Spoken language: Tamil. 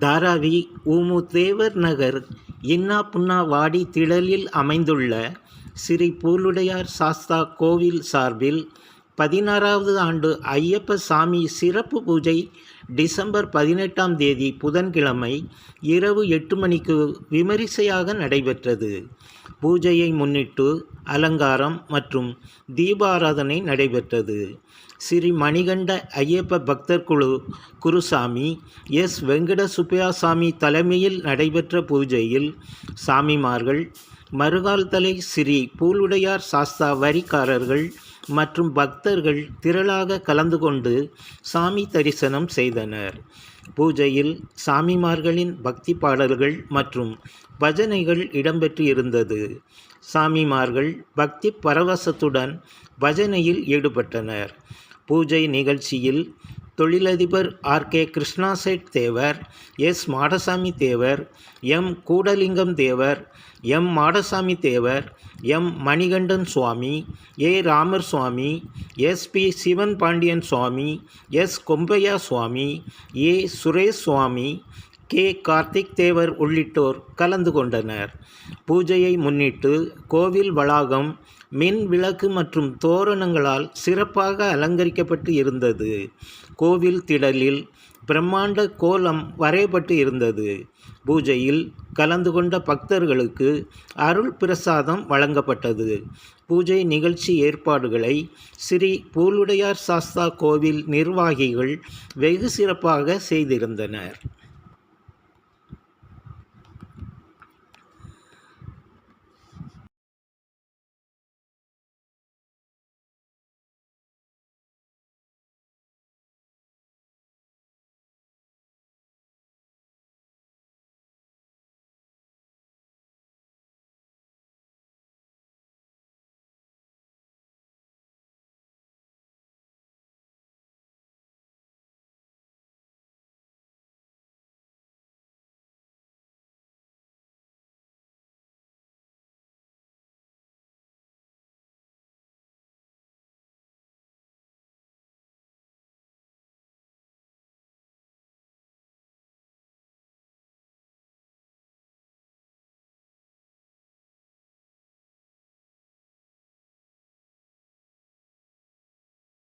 தாராவி உமு தேவர் நகர் இன்னா புன்னா வாடி திடலில் அமைந்துள்ள ஸ்ரீ பூலுடையார் சாஸ்தா கோவில் சார்பில் பதினாறாவது ஆண்டு ஐயப்ப சாமி சிறப்பு பூஜை டிசம்பர் பதினெட்டாம் தேதி புதன்கிழமை இரவு எட்டு மணிக்கு விமரிசையாக நடைபெற்றது. பூஜையை முன்னிட்டு அலங்காரம் மற்றும் தீபாராதனை நடைபெற்றது. ஸ்ரீ மணிகண்ட ஐயப்ப பக்தர் குழு குருசாமி எஸ். வெங்கட சுப்பியாசாமி தலைமையில் நடைபெற்ற பூஜையில் சாமிமார்கள் மறுகால் தலை ஸ்ரீ பூலுடையார் சாஸ்தா வரிக்காரர்கள் மற்றும் பக்தர்கள் திரளாக கலந்து கொண்டு சாமி தரிசனம் செய்தனர். பூஜையில் சாமிமார்களின் பக்தி பாடல்கள் மற்றும் பஜனைகள் இடம்பெற்று இருந்தது சாமிமார்கள் பக்தி பரவசத்துடன் பஜனையில் ஈடுபட்டனர். பூஜை நிகழ்ச்சியில் தொழிலதிபர் R. K. Krishnaset Thevar S. Madasamy Thevar M. Koodalingam Thevar M. Madasamy Thevar M. Manikandan Swami A. Ramar Swami S. P. Sivan Pandian Swami S. Kombaiah Swami A. Suresh Swami K Karthik Thevar உள்ளிட்டோர் கலந்து கொண்டனர். பூஜையை முன்னிட்டு கோவில் வளாகம் மின் விளக்கு மற்றும் தோரணங்களால் சிறப்பாக அலங்கரிக்கப்பட்டு இருந்தது. கோவில் திடலில் பிரம்மாண்ட கோலம் வரையப்பட்டு இருந்தது. பூஜையில் கலந்து கொண்ட பக்தர்களுக்கு அருள் பிரசாதம் வழங்கப்பட்டது. பூஜை நிகழ்ச்சி ஏற்பாடுகளை ஸ்ரீ பூலுடையார் சாஸ்தா கோவில் நிர்வாகிகள் வெகு சிறப்பாக செய்திருந்தனர்.